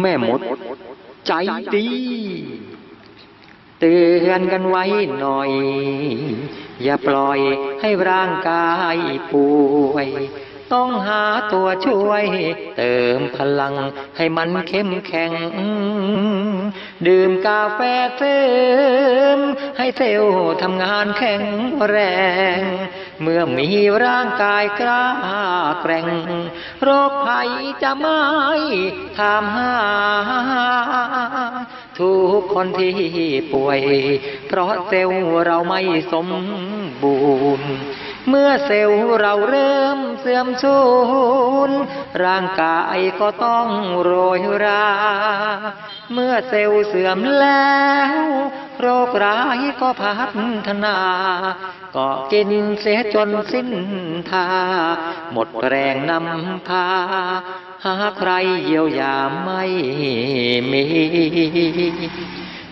แม่มด ใจดี เตือนกันไว้หน่อย อย่าปล่อยให้ร่างกายป่วย ต้องหาตัวช่วย เติมพลังให้มันเข้มแข็ง ดื่มกาแฟเสริมให้เซลล์ทำงานแข็งแรง เมื่อมีร่างกายกล้าแกร่ง โรคภัยจะไม่ถามหา ทุกคนที่ป่วย เพราะเซลล์เราไม่สมบูรณ์ เมื่อเซลล์เราเริ่มเสื่อมสูญร่างกายก็ต้องโรยรา เมื่อเซลล์เสื่อมแล้ว โรคร้ายก็พัฒนา ก็กินเสียจนสิ้นทา หมดแรงนำพา หาใครเยียวยาไม่มี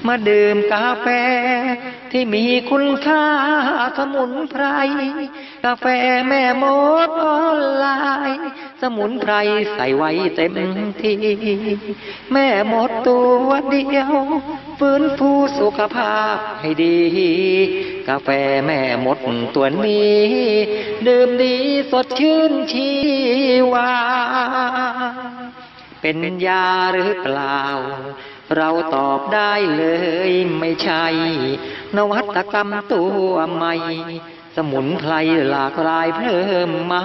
มาดื่มกาแฟ ที่มีคุณค่าสมุนไพร กาแฟแม่มดออนไล สมุนไพรใส่ไว้เต็มที่ แม่หมดตัวเดียว ฟื้นฟูสุขภาพให้ดี กาแฟแม่หมดตัวนี้ ดื่มดีสดชื่นชีวา เป็นยาหรือเปล่า เราตอบได้เลยไม่ใช่ นวัตกรรมตัวใหม่ สมุนไพรหลากหลายเพิ่มมา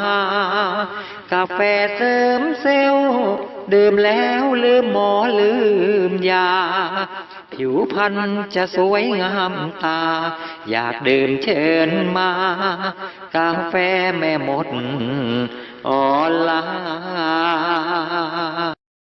กาแฟเสริมเซลล์ดื่มแล้วลืมหมอลืมยา ผิวพรรณจะสวยงามตา อยากดื่มเชิญมา กาแฟแม่มด